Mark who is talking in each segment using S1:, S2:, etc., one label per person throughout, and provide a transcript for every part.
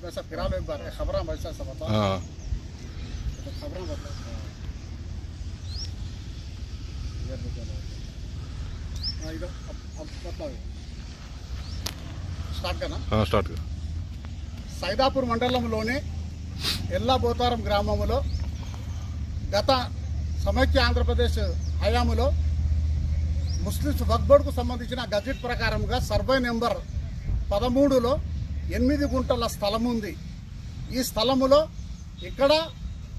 S1: आप ऐसा फिरा लो एक बार खबर वैसा सब बताओ
S2: हाँ
S1: तो खबरें बताओ इधर भी चलो हाँ इधर अब अब बताओ స్టార్ట్ కదా
S2: हाँ स्टार्ट कर
S1: సైదాపూర్ మండలంలోని ఎల్లాబోతారం గ్రామములో గత సమైక్య ఆంధ్రప్రదేశ్ హయాములో ముస్లిమ్స్ వక్ బోర్డుకు సంబంధించిన గజెట్ ప్రకారంగా సర్వే నెంబర్ పదమూడులో ఎనిమిది గుంటల స్థలం ఉంది. ఈ స్థలములో ఇక్కడ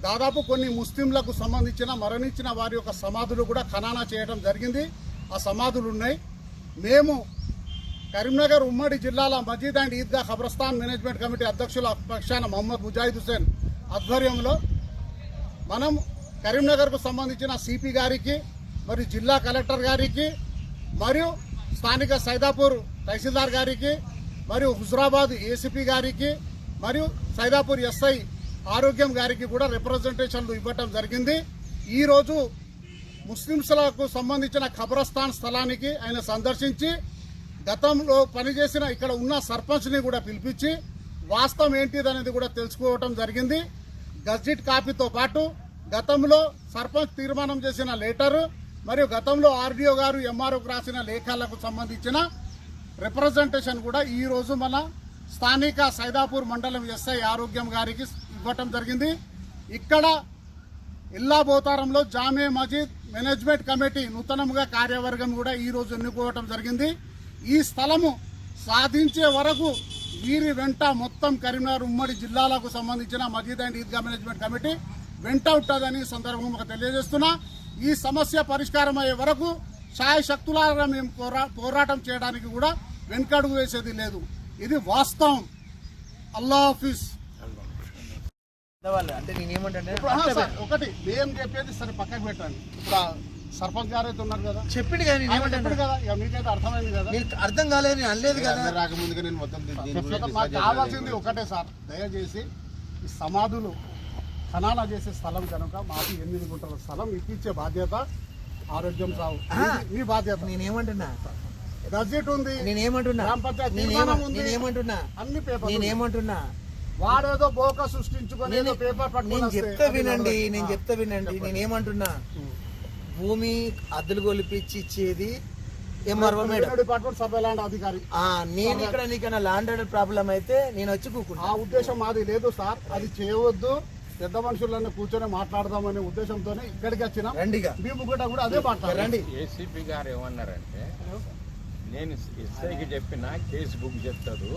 S1: దాదాపు కొన్ని ముస్లింలకు సంబంధించిన మరణించిన వారి యొక్క సమాధులు కూడా ఖనానా చేయడం జరిగింది. ఆ సమాధులు ఉన్నాయి. మేము కరీంనగర్ ఉమ్మడి జిల్లాల మజీద్ అండ్ ఈద్గా ఖబ్రస్థాన్ మేనేజ్మెంట్ కమిటీ అధ్యక్షుల పక్షాన మహమ్మద్ ముజాహిద్ హుసేన్ ఆధ్వర్యంలో మనం కరీంనగర్కు సంబంధించిన సిపి గారికి మరియు జిల్లా కలెక్టర్ గారికి మరియు స్థానిక సైదాపూర్ తహసీల్దార్ గారికి మరియు హుజరాబాద్ ఏసీపీ గారికి మరియు సైదాపూర్ ఎస్ఐ ఆరోగ్యం గారికి కూడా రిప్రజెంటేషన్లు ఇవ్వటం జరిగింది. ఈరోజు ముస్లింస్లకు సంబంధించిన ఖబరస్థాన్ స్థలానికి ఆయన సందర్శించి గతంలో పనిచేసిన ఇక్కడ ఉన్న సర్పంచ్ని కూడా పిలిపించి వాస్తవం ఏంటిదనేది కూడా తెలుసుకోవటం జరిగింది. గజెట్ కాపీతో పాటు గతంలో సర్పంచ్ తీర్మానం చేసిన లెటరు మరియు గతంలో ఆర్డీఓ గారు ఎంఆర్ఓకు రాసిన లేఖలకు సంబంధించిన రిప్రజెంటేషన్ కూడా ఈ రోజు మన స్థానిక సైదాపూర్ మండలం ఎస్ఐ ఆరోగ్యం గారికి ఇవ్వటం జరిగింది. ఇక్కడ ఇల్లా బోతారంలో జామే మజీద్ మేనేజ్మెంట్ కమిటీ నూతనంగా కార్యవర్గం కూడా ఈ రోజు ఎన్నుకోవటం జరిగింది. ఈ స్థలము సాధించే వరకు వీరి వెంట మొత్తం కరీంనగర్ ఉమ్మడి జిల్లాలకు సంబంధించిన మజీద్ అండ్ ఈద్గా మేనేజ్మెంట్ కమిటీ వెంట ఉంటుందని సందర్భంగా తెలియజేస్తున్నా. ఈ సమస్య పరిష్కారం అయ్యే వరకు సాయ శక్తులారా మేము పోరాటం చేయడానికి కూడా వెనుకడుగు వేసేది లేదు. ఇది వాస్తవం. అల్లా ఆఫీస్
S3: నేను
S1: ఒకటి మేము చెప్పేది సరే పక్కకు ఇప్పుడు ఆ సర్పంచ్ గారు అయితే ఉన్నారు కదా.
S3: చెప్పిండు కదా నేను
S1: చెప్పాడు కదా ఇక మీకైతే అర్థమైంది కదా.
S3: నీకు అర్థం కాలేదు నేను అనలేదు కదా.
S4: రాకముందుగా నేను మొత్తం
S1: మాకు కావాల్సింది ఒకటే సార్. దయచేసి ఈ సమాధులు ఖనాలా చేసే స్థలం కనుక మాకు ఎనిమిది గుంటల స్థలం ఇప్పించే బాధ్యత ఆరోగ్యం సాగు మీ బాధ్యత.
S3: నేనేమంటున్నా
S1: గజెట్ ఉంది.
S3: నేనేమంటున్నా?
S1: గ్రామ పంచాయతీ ఉంది.
S3: నేనేమంటున్నా?
S1: అన్ని పేపర్
S3: నేనేమంటున్నా?
S1: వాడేదో బోక సృష్టించుకొని ఏదో పేపర్
S3: నేను చెప్తా వినండి. నేను. చెప్తా వినండి. నేనేమంటున్నా? భూమి అద్దెలు కొలిపించి ఇచ్చేది MRO
S1: madam revenue department sub అధికారి.
S3: ఆ, నేను ఇక్కడ నీకన్నా ల్యాండ్ ప్రాబ్లం అయితే నేను వచ్చి కూకుంటా.
S1: ఆ ఉద్దేశం మాది లేదు సార్. అది చేయవద్దు. పెద్ద మనుషులన్నీ కూర్చొని మాట్లాడదామనే ఉద్దేశంతోనే ఇక్కడికి వచ్చినాం.
S3: రండిగా.
S1: మేము కూడా కూడా అదే మాట్లాడారు.
S3: రండి.
S5: ఏసీపీ గారు ఏమన్నారంటే నేను ఎస్ఐకి చెప్పిన కేసు బుక్ చేస్తాడు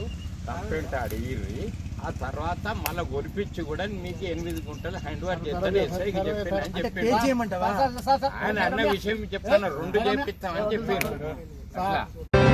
S5: కంప్లైంట్ అడిగిర్రి ఆ తర్వాత మళ్ళీ గొలిపించి కూడా మీకు ఎనిమిది గుంటలు హ్యాండ్ ఓవర్ చేస్తాను ఎస్ఐకి చెప్పిన అని
S3: అంటే
S5: చెప్పాడు
S3: పే చేయమంటావా
S1: సార్, సార్, సార్,
S5: ఆయన అన్న విషయం చెప్తాను రెండు చేపిస్తామని అట్లా